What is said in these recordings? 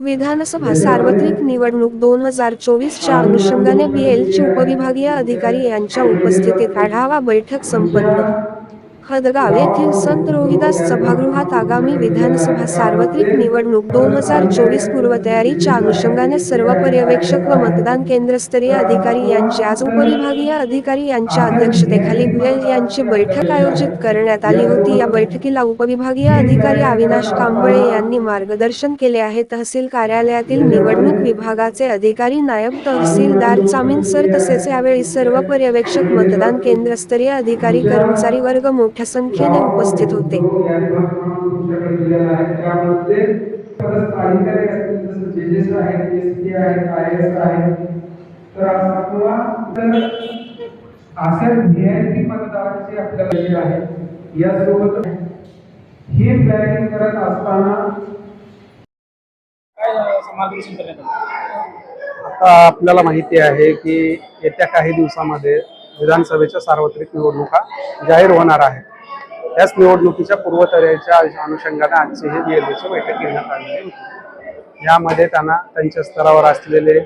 विधानसभा सार्वत्रिक निवडणूक दोन हजार चोवीसच्या अनुषंगाने बीएलचे उपविभागीय अधिकारी यांच्या उपस्थितीत आढावा बैठक संपन्न. हदगाव येथील संत रोहिदास सभागृहात आगामी विधानसभा सार्वत्रिक निवडणूक दोन हजार चोवीस पूर्वतयारीच्या अनुषंगाने सर्व पर्यवेक्षक व मतदान केंद्रस्तरीय अधिकारी यांची आज उपविभागीय अधिकारी यांच्या अध्यक्षतेखाली बीएल यांची बैठक आयोजित करण्यात आली होती. या बैठकीला उपविभागीय अधिकारी अविनाश कांबळे यांनी मार्गदर्शन केले आहे. तहसील कार्यालयातील निवडणूक विभागाचे अधिकारी नायब तहसीलदार चामीन सर तसेच यावेळी सर्व पर्यवेक्षक मतदान केंद्रस्तरीय अधिकारी कर्मचारी वर्ग मोठ्या संख्येने उपस्थित होते. आहे तर यासोबत हे प्लॅनिंग करत असताना आता आपल्याला माहिती आहे की येत्या काही दिवसामध्ये विधानसभेच्या सार्वत्रिक निवडणुका जाहीर होणार आहेत. त्याच निवडणुकीच्या पूर्वतयारीच्या अनुषंगाने आजची ही बीएलओची बैठक घेण्यात आलेली होती. यामध्ये त्यांना त्यांच्या स्तरावर असलेले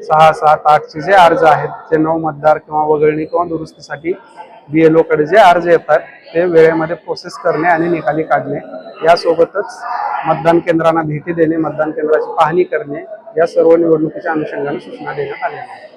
सहा सात आठचे जे अर्ज आहेत जे नऊ मतदार किंवा वगळणी किंवा दुरुस्तीसाठी बी एल ओकडे जे अर्ज येतात ते वेळेमध्ये प्रोसेस करणे आणि निकाली काढणे यासोबतच मतदान केंद्रांना भेटी देणे मतदान केंद्राची पाहणी करणे या सर्व निवडणुकीच्या अनुषंगाने सूचना देण्यात आल्या आहेत.